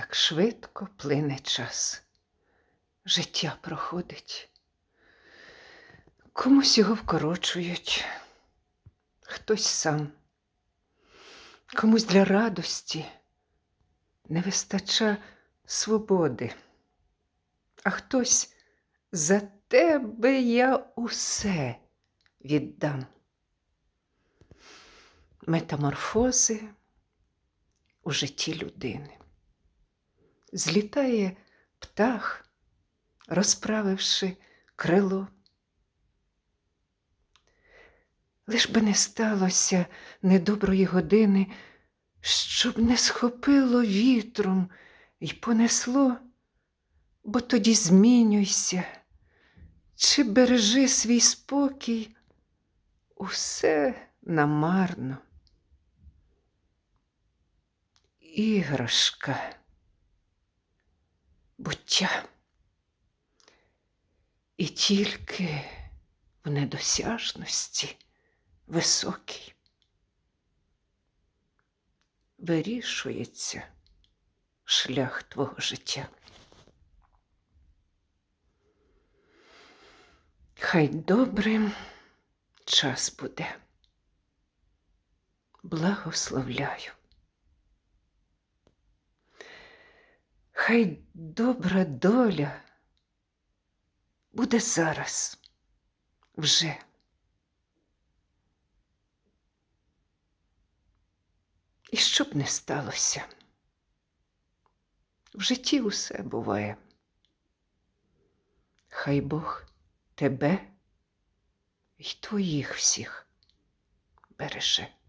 Так швидко плине час. Життя проходить. Комусь його вкорочують, хтось сам, комусь для радості не вистача свободи, а хтось за тебе я усе віддам. Метаморфози у житті людини. Злітає птах, розправивши крило. Лиш би не сталося недоброї години, щоб не схопило вітром і понесло, бо тоді змінюйся, чи бережи свій спокій, усе намарно. Іграшка буття. І тільки в недосяжності високій вирішується шлях твого життя. Хай добрим час буде. Благословляю. Хай добра доля буде зараз, вже. І що б не сталося, в житті усе буває. Хай Бог тебе й твоїх всіх береже.